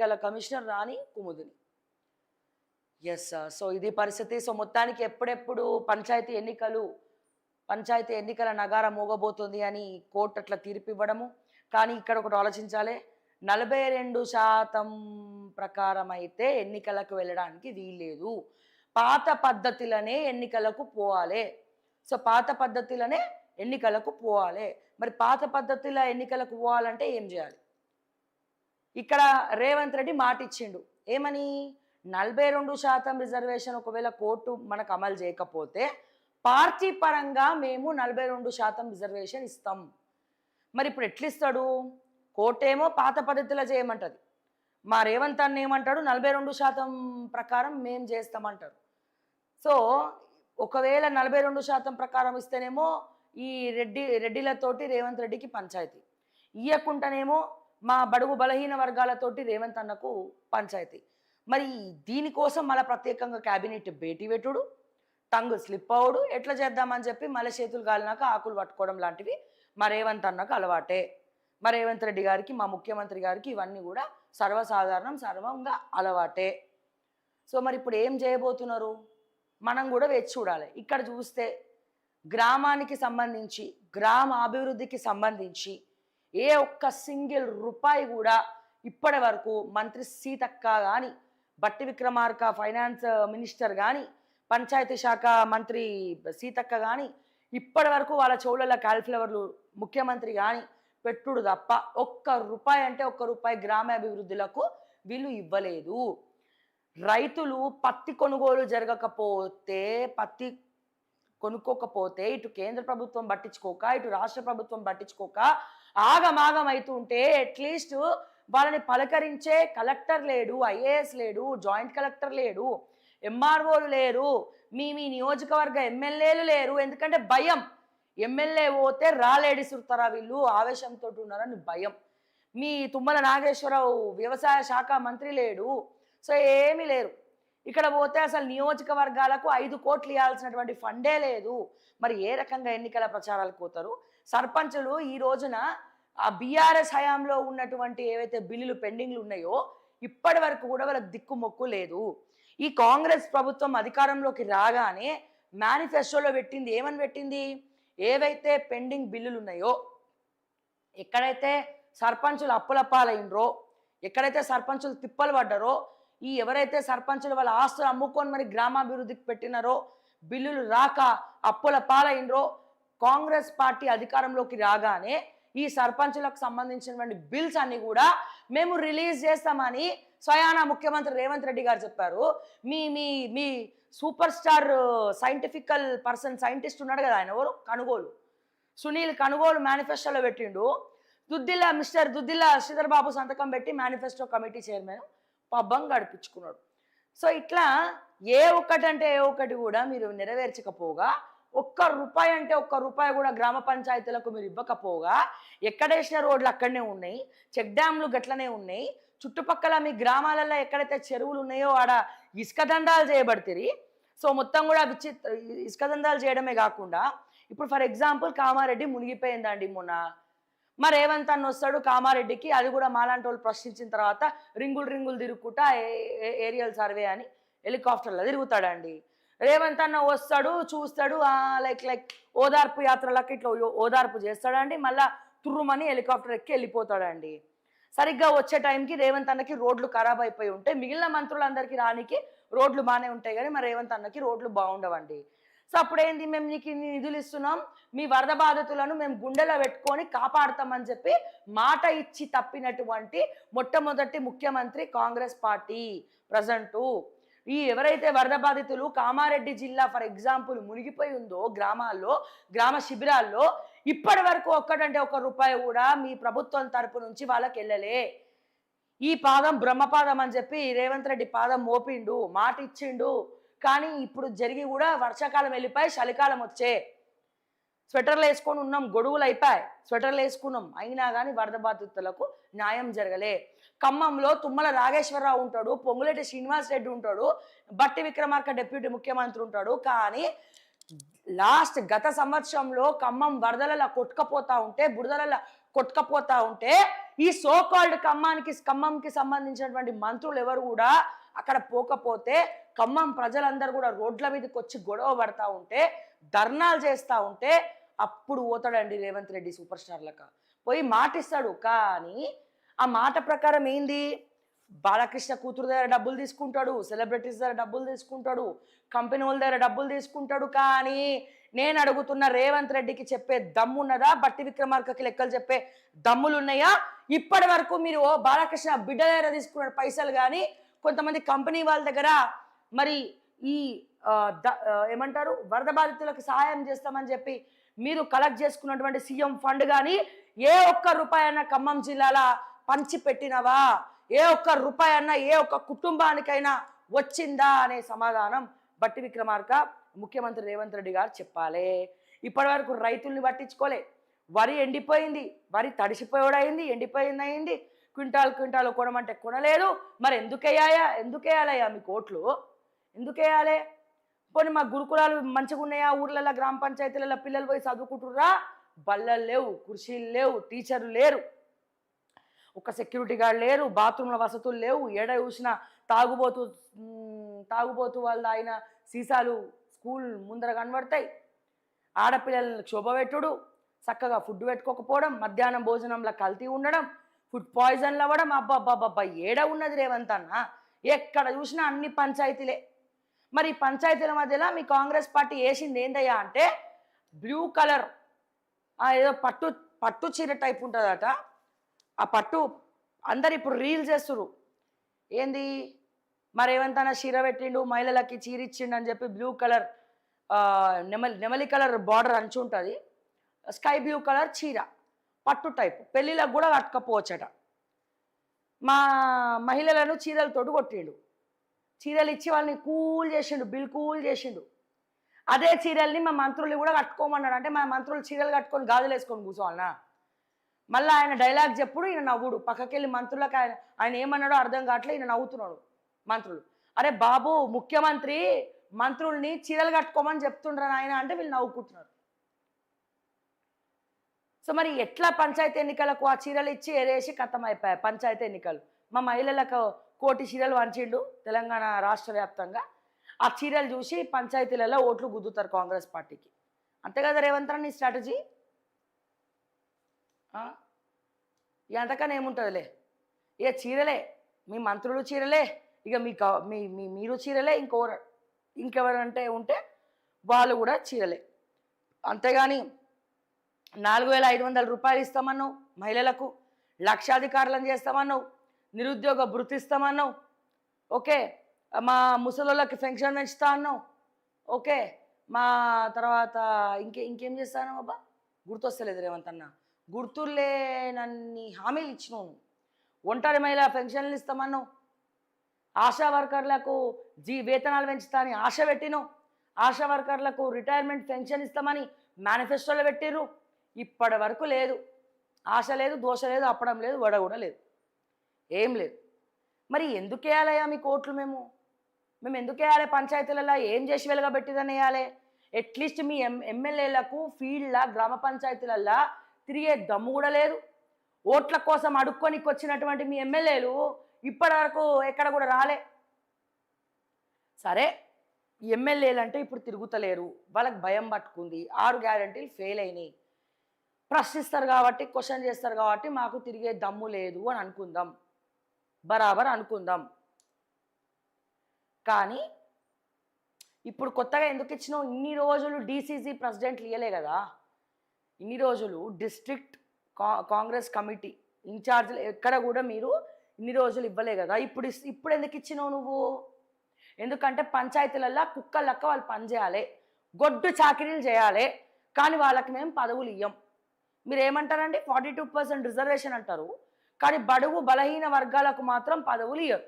ఎన్నికల commissioner Rani Kumudini. Yes so ఇది పరిస్థితి. సో మొత్తానికి ఎప్పుడెప్పుడు పంచాయతీ ఎన్నికలు పంచాయతీ ఎన్నికల నగారం మోగబోతుంది అని కోర్టు అట్లా తీర్పు ఇవ్వడము కానీ ఇక్కడ ఒకటి ఆలోచించాలి. నలభై రెండు శాతం ప్రకారం అయితే ఎన్నికలకు వెళ్ళడానికి వీల్లేదు. పాత పద్ధతిలోనే ఎన్నికలకు పోవాలి. సో పాత పద్ధతిలోనే ఎన్నికలకు పోవాలి. మరి పాత పద్ధతిలో ఎన్నికలకు పోవాలంటే ఏం చేయాలి? ఇక్కడ రేవంత్ రెడ్డి మాట ఇచ్చిండు ఏమని? నలభై రెండు శాతం రిజర్వేషన్ ఒకవేళ కోర్టు మనకు అమలు చేయకపోతే పార్టీ పరంగా మేము నలభై రెండు శాతం రిజర్వేషన్ ఇస్తాం. మరి ఇప్పుడు ఎట్లా ఇస్తాడు కోర్టు ఏమో పాత పద్ధతిలో చేయమంటది. మా రేవంత్ అన్న ఏమంటాడు? నలభై రెండు శాతం ప్రకారం మేము చేస్తామంటారు. సో ఒకవేళ నలభై రెండు శాతం ప్రకారం ఇస్తేనేమో ఈ రెడ్డి రెడ్డిలతోటి రేవంత్ రెడ్డికి పంచాయతీ. ఇవ్వకుండానేమో మా బడుగు బలహీన వర్గాలతోటి రేవంత్ అన్నకు పంచాయతీ. మరి దీనికోసం మళ్ళీ ప్రత్యేకంగా క్యాబినెట్ భేటీ పెట్టుడు టంగ్ స్లిప్ అవుడు ఎట్లా చేద్దామని చెప్పి మళ్ళీ చేతులు కాలినాక ఆకులు పట్టుకోవడం లాంటివి మా రేవంత్ అన్నకు అలవాటే. మా రేవంత్ రెడ్డి గారికి మా ముఖ్యమంత్రి గారికి ఇవన్నీ కూడా సర్వసాధారణం సర్వంగా అలవాటే. సో మరి ఇప్పుడు ఏం చేయబోతున్నారు? మనం కూడా వేచి చూడాలి. ఇక్కడ చూస్తే గ్రామానికి సంబంధించి గ్రామ అభివృద్ధికి సంబంధించి ఏ ఒక్క సింగిల్ రూపాయి కూడా ఇప్పటి వరకు మంత్రి సీతక్క కానీ బట్టి విక్రమార్క ఫైనాన్స్ మినిస్టర్ కానీ పంచాయతీ శాఖ మంత్రి సీతక్క కానీ ఇప్పటి వరకు వాళ్ళ చెవులలో కాలిఫ్లవర్లు ముఖ్యమంత్రి కానీ పెట్టుడు తప్ప ఒక్క రూపాయి అంటే ఒక్క రూపాయి గ్రామాభివృద్ధులకు వీళ్ళు ఇవ్వలేదు. రైతులు పత్తి కొనుగోలు జరగకపోతే పత్తి కొనుక్కోకపోతే ఇటు కేంద్ర ప్రభుత్వం పట్టించుకోక ఇటు రాష్ట్ర ప్రభుత్వం పట్టించుకోక ఆగమాగమవుతూ ఉంటే అట్లీస్ట్ వాళ్ళని పలకరించే కలెక్టర్ లేడు ఐఏఎస్ లేడు జాయింట్ కలెక్టర్ లేడు ఎంఆర్ఓలు లేరు మీ మీ నియోజకవర్గ ఎమ్మెల్యేలు లేరు. ఎందుకంటే భయం. ఎమ్మెల్యే పోతే రాలేడిసురుతారా వీళ్ళు ఆవేశంతో ఉన్నారని భయం. మీ తుమ్మల నాగేశ్వరరావు వ్యవసాయ శాఖ మంత్రి లేడు సో ఏమీ లేరు. ఇక్కడ పోతే అసలు నియోజకవర్గాలకు ఐదు కోట్లు ఇవ్వాల్సినటువంటి ఫండే లేదు. మరి ఏ రకంగా ఎన్నికల ప్రచారాలకు పోతారు? సర్పంచులు ఈ రోజున ఆ బీఆర్ఎస్ హయాంలో ఉన్నటువంటి ఏవైతే బిల్లులు పెండింగ్లు ఉన్నాయో ఇప్పటి వరకు కూడా వాళ్ళకి దిక్కు మొక్కు లేదు. ఈ కాంగ్రెస్ ప్రభుత్వం అధికారంలోకి రాగానే మేనిఫెస్టోలో పెట్టింది. ఏమని పెట్టింది? ఏవైతే పెండింగ్ బిల్లులు ఉన్నాయో ఎక్కడైతే సర్పంచులు అప్పుల పాలైనరో ఎక్కడైతే సర్పంచులు తిప్పలు పడ్డారో ఈ ఎవరైతే సర్పంచులు వాళ్ళ ఆస్తులు అమ్ముకొని మరి గ్రామాభివృద్ధికి పెట్టినారో బిల్లులు రాక అప్పుల పాలైనరో కాంగ్రెస్ పార్టీ అధికారంలోకి రాగానే ఈ సర్పంచులకు సంబంధించినటువంటి బిల్స్ అన్ని కూడా మేము రిలీజ్ చేస్తామని స్వయానా ముఖ్యమంత్రి రేవంత్ రెడ్డి గారు చెప్పారు. మీ మీ మీ super star scientifical person scientist ఉన్నాడు కదా ఆయన ఎవరు? కనుగోలు. సునీల్ కనుగోలు మేనిఫెస్టోలో పెట్టిండు. దుద్దిల్ల మిస్టర్ దుద్దిల్ల శ్రీధర్ బాబు సంతకం పెట్టి మేనిఫెస్టో కమిటీ చైర్మన్. పబ్బం గడిపించుకున్నాడు. సో ఇట్లా ఏ ఒక్కటంటే ఏ ఒక్కటి కూడా మీరు నెరవేర్చకపోగా ఒక్క రూపాయి అంటే ఒక్క రూపాయి కూడా గ్రామ పంచాయతీలకు మీరు ఇవ్వకపోగా ఎక్కడేసిన రోడ్లు అక్కడనే ఉన్నాయి చెక్ డ్యామ్లు గట్లనే ఉన్నాయి చుట్టుపక్కల మీ గ్రామాలలో ఎక్కడైతే చెరువులు ఉన్నాయో ఆడ ఇసుక దండాలు సో మొత్తం కూడా విచిత్ర ఇసుకదండాలు చేయడమే కాకుండా ఇప్పుడు ఫర్ ఎగ్జాంపుల్ కామారెడ్డి మునిగిపోయిందండి మొన్న. మరి రేవంత్ అన్న వస్తాడు కామారెడ్డికి అది కూడా మాలాంటి వాళ్ళు ప్రశ్నించిన తర్వాత రింగులు రింగులు తిరుగుకుంటా ఏరియల్ సర్వే అని హెలికాప్టర్లో తిరుగుతాడండి. రేవంత్ అన్న వస్తాడు చూస్తాడు లైక్ లైక్ ఓదార్పు యాత్రలకు ఇట్లా ఓ- ఓదార్పు చేస్తాడండి మళ్ళా తుర్రుమని హెలికాప్టర్ ఎక్కి వెళ్ళిపోతాడండి. సరిగ్గా వచ్చే టైంకి రేవంత్ అన్నకి రోడ్లు ఖరాబ్ అయిపోయి ఉంటాయి మిగిలిన మంత్రులందరికీ రానికి రోడ్లు బాగానే ఉంటాయి కానీ మరి రేవంత్ అన్నకి రోడ్లు బాగుండవండి. సో అప్పుడేంది? మేము నీకు ఇన్ని నిధులు ఇస్తున్నాం. మీ వరద బాధితులను మేము గుండెలో పెట్టుకొని కాపాడుతామని చెప్పి మాట ఇచ్చి తప్పినటువంటి మొట్టమొదటి ముఖ్యమంత్రి కాంగ్రెస్ పార్టీ ప్రజెంటు. ఈ ఎవరైతే వరద బాధితులు కామారెడ్డి జిల్లా ఫర్ ఎగ్జాంపుల్ మునిగిపోయి ఉందో గ్రామాల్లో గ్రామ శిబిరాల్లో ఇప్పటి వరకు ఒక్కటంటే ఒక్క రూపాయి కూడా మీ ప్రభుత్వం తరపు నుంచి వాళ్ళకి వెళ్ళలే. ఈ పాదం బ్రహ్మపాదం అని చెప్పి రేవంత్ రెడ్డి పాదం మోపిండు మాట ఇచ్చిండు కానీ ఇప్పుడు జరిగి కూడా వర్షాకాలం వెళ్ళిపోయి చలికాలం వచ్చే స్వెటర్లు వేసుకొని ఉన్నాం గొడుగులు అయిపోయాయి. స్వెటర్లు వేసుకున్నాం. అయినా కానీ వరద బాధితులకు న్యాయం జరగలే. ఖమ్మంలో తుమ్మల నాగేశ్వరరావు ఉంటాడు పొంగులేటి శ్రీనివాస్ రెడ్డి ఉంటాడు బట్టి విక్రమార్క డిప్యూటీ ముఖ్యమంత్రి ఉంటాడు. కానీ లాస్ట్ గత సంవత్సరంలో ఖమ్మం వరదలలో కొట్టుకపోతా ఉంటే బురదలలో కొట్టుకపోతా ఉంటే ఈ సోకాల్డ్ ఖమ్మానికి ఖమ్మంకి సంబంధించినటువంటి మంత్రులు ఎవరు కూడా అక్కడ పోకపోతే ఖమ్మం ప్రజలందరూ కూడా రోడ్ల మీదకి వచ్చి గొడవ పడతా ఉంటే ధర్నాలు చేస్తూ ఉంటే అప్పుడు పోతాడండి రేవంత్ రెడ్డి సూపర్ స్టార్లక పోయి మాట ఇస్తాడు కానీ ఆ మాట ప్రకారం ఏంది? బాలకృష్ణ కూతురు దగ్గర డబ్బులు తీసుకుంటాడు సెలబ్రిటీస్ దగ్గర డబ్బులు తీసుకుంటాడు కంపెనీ వాళ్ళ దగ్గర డబ్బులు తీసుకుంటాడు. కానీ నేను అడుగుతున్న రేవంత్ రెడ్డికి చెప్పే దమ్మున్నదా? బట్టి విక్రమార్కకి లెక్కలు చెప్పే దమ్ములు ఉన్నాయా ఇప్పటి వరకు మీరు ఓ బాలకృష్ణ బిడ్డ దగ్గర తీసుకున్న పైసలు కానీ కొంతమంది కంపెనీ వాళ్ళ దగ్గర మరి ఈ ద- ఏమంటారు? వరద బాధితులకు సహాయం చేస్తామని చెప్పి మీరు కలెక్ట్ చేసుకున్నటువంటి సీఎం ఫండ్ కానీ ఏ ఒక్క రూపాయన్నా ఖమ్మం జిల్లాల పంచిపెట్టినవా? ఏ ఒక్క రూపాయన్నా ఏ ఒక్క కుటుంబానికైనా వచ్చిందా అనే సమాధానం బట్టి విక్రమార్క ముఖ్యమంత్రి రేవంత్ రెడ్డి గారు చెప్పాలి. ఇప్పటి వరకు రైతుల్ని పట్టించుకోలే. వరి ఎండిపోయింది వరి తడిసిపోయాడైంది ఎండిపోయింది అయింది క్వింటాల్ క్వింటాల్ కొనమంటే కొనలేదు. మరి ఎందుకు ఎందుకేయాలయ్యా ఎందుకు వేయాలయ్యా మీ కోట్లు? ఎందుకు వేయాలి? పోనీ మా గురుకులాలు మంచిగా ఉన్నాయా? ఊర్లలో గ్రామ పంచాయతీలలో పిల్లలు పోయి చదువుకుంటుర్రా? బల్లలు లేవు కుర్చీలు లేవు టీచర్లు లేరు. ఒక సెక్యూరిటీ గార్డ్ లేరు బాత్రూంల వసతులు లేవు. ఎడ చూసినా తాగుబోతు తాగుబోతు వాళ్ళు ఆయన సీసాలు స్కూల్ ముందర కనబడతాయి. ఆడపిల్లలను క్షోభపెట్టుడు చక్కగా ఫుడ్ పెట్టుకోకపోవడం మధ్యాహ్నం భోజనంలో కల్తీ ఉండడం ఫుడ్ పాయిజన్లు అవ్వడం. అబ్బాబ్బాబ్బా ఏడ ఉన్నది రేవంత్ అన్న ఎక్కడ చూసినా అన్ని పంచాయతీలే. మరి పంచాయతీల మధ్యలో మీ కాంగ్రెస్ పార్టీ వేసింది ఏందయ్యా అంటే బ్లూ కలర్. ఏదో పట్టు పట్టు చీర టైప్ ఉంటుందట. ఆ పట్టు అందరు ఇప్పుడు రీల్ చేస్తురు ఏంది? మరి ఏమంతనా చీర పెట్టిండు మహిళలకి చీర ఇచ్చిండు అని చెప్పి బ్లూ కలర్ నెమలి నెమలి కలర్ బార్డర్ అంచు ఉంటుంది. స్కై బ్లూ కలర్ చీర పట్టు టైప్. పెళ్ళిళ్ళకు కూడా కట్టుకపోవచ్చట. మా మహిళలను చీరలతోటి కొట్టిండు. చీరలు ఇచ్చి వాళ్ళని కూల్ చేసిండు బిల్ కూల్ చేసిండు. అదే చీరల్ని మా మంత్రులు కూడా కట్టుకోమన్నాడు అంటే మా మంత్రులు చీరలు కట్టుకొని గాజులు వేసుకొని కూర్చోవాలనా? మళ్ళీ ఆయన డైలాగ్ చెప్పుడు ఈయన నవ్వుడు. పక్కకెళ్ళి మంత్రులకు ఆయన ఆయన ఏమన్నాడో అర్థం కావట్లే ఈయన నవ్వుతున్నాడు మంత్రులు. అరే బాబు ముఖ్యమంత్రి మంత్రుల్ని చీరలు కట్టుకోమని చెప్తుండ్రు ఆయన అంటే వీళ్ళు నవ్వుకుంటున్నారు. సో మరి ఎట్లా పంచాయతీ ఎన్నికలకు ఆ చీరలు ఇచ్చి ఎరేసి కథం అయిపోయాయి పంచాయతీ ఎన్నికలు? మా మహిళలకు కోటి చీరలు వంచిండు తెలంగాణ రాష్ట్ర వ్యాప్తంగా. ఆ చీరలు చూసి పంచాయతీలలో ఓట్లు గుద్దుతారు కాంగ్రెస్ పార్టీకి. అంతే కదా రేవంత్ నీ స్ట్రాటజీ? ఎంతకన్నా ఏముంటుందిలే? ఇక చీరలే? మీ మంత్రులు చీరలే? ఇక మీ క- మీ మీ మీరు చీరలే? ఇంకెవరు ఇంకెవరంటే ఉంటే వాళ్ళు కూడా చీరలే. అంతేగాని నాలుగు వేల ఐదు వందల రూపాయలు ఇస్తామన్నావు మహిళలకు లక్షాధికారులను చేస్తామన్నావు. నిరుద్యోగ భృతిస్తామన్నావు ఓకే మా ముసలోళ్ళకి పెన్షన్ పెంచుతా అన్నావు. ఓకే మా తర్వాత ఇంకే ఇంకేం చేస్తాను అబ్బా? గుర్తొస్తలేదు రేవంత్ అన్న. గుర్తులేనన్ని హామీలు ఇచ్చినావు నువ్వు. ఒంటరి మహిళ పెన్షన్లు ఇస్తామన్నావు. ఆశా వర్కర్లకు జీ వేతనాలు పెంచుతాని ఆశ పెట్టినావు. ఆశా వర్కర్లకు రిటైర్మెంట్ పెన్షన్ ఇస్తామని మేనిఫెస్టోలో పెట్టిర్రు. ఇప్పటి వరకు లేదు. ఆశ లేదు దోష లేదు అప్పడం లేదు వడ కూడా లేదు. ఏం లేదు. మరి ఎందుకు వేయాలయ్యా మీ కోట్లు మేము? మేము ఎందుకు వేయాలి పంచాయతీలలో? ఏం చేసి వెలగబెట్టిదని వేయాలి అట్లీస్ట్ మీ ఎం ఎమ్మెల్యేలకు ఫీల్డ్లా గ్రామ పంచాయతీలల్లో తిరిగే దమ్ము కూడా లేదు. ఓట్ల కోసం అడుక్కొనికి వచ్చినటువంటి మీ ఎమ్మెల్యేలు ఇప్పటివరకు ఎక్కడ కూడా రాలే. సరే ఎమ్మెల్యేలు అంటే ఇప్పుడు తిరుగుతలేరు. వాళ్ళకి భయం పట్టుకుంది. ఆరు గ్యారంటీలు ఫెయిల్ అయినాయి. ప్రశ్నిస్తారు కాబట్టి క్వశ్చన్ చేస్తారు కాబట్టి మాకు తిరిగే దమ్ము లేదు అని అనుకుందాం. బరాబర్ అనుకుందాం. కానీ ఇప్పుడు కొత్తగా ఎందుకు ఇచ్చినావు? ఇన్ని రోజులు డీసీసీ ప్రెసిడెంట్లు ఇయ్యలే కదా. ఇన్ని రోజులు డిస్ట్రిక్ట్ కా కాంగ్రెస్ కమిటీ ఇన్ఛార్జ్లు ఎక్కడ కూడా మీరు ఇన్ని రోజులు ఇవ్వలే కదా. ఇప్పుడు ఇప్పుడు ఎందుకు ఇచ్చినావు నువ్వు? ఎందుకంటే పంచాయతీలల్లో కుక్క లెక్క వాళ్ళు పనిచేయాలి గొడ్డు చాకరీలు చేయాలి. కానీ వాళ్ళకి మేము పదవులు ఇయ్యం. మీరు ఏమంటారండి ఫార్టీ టూ పర్సెంట్ రిజర్వేషన్ అంటారు. కానీ బడుగు బలహీన వర్గాలకు మాత్రం పదవులు ఇవ్వరు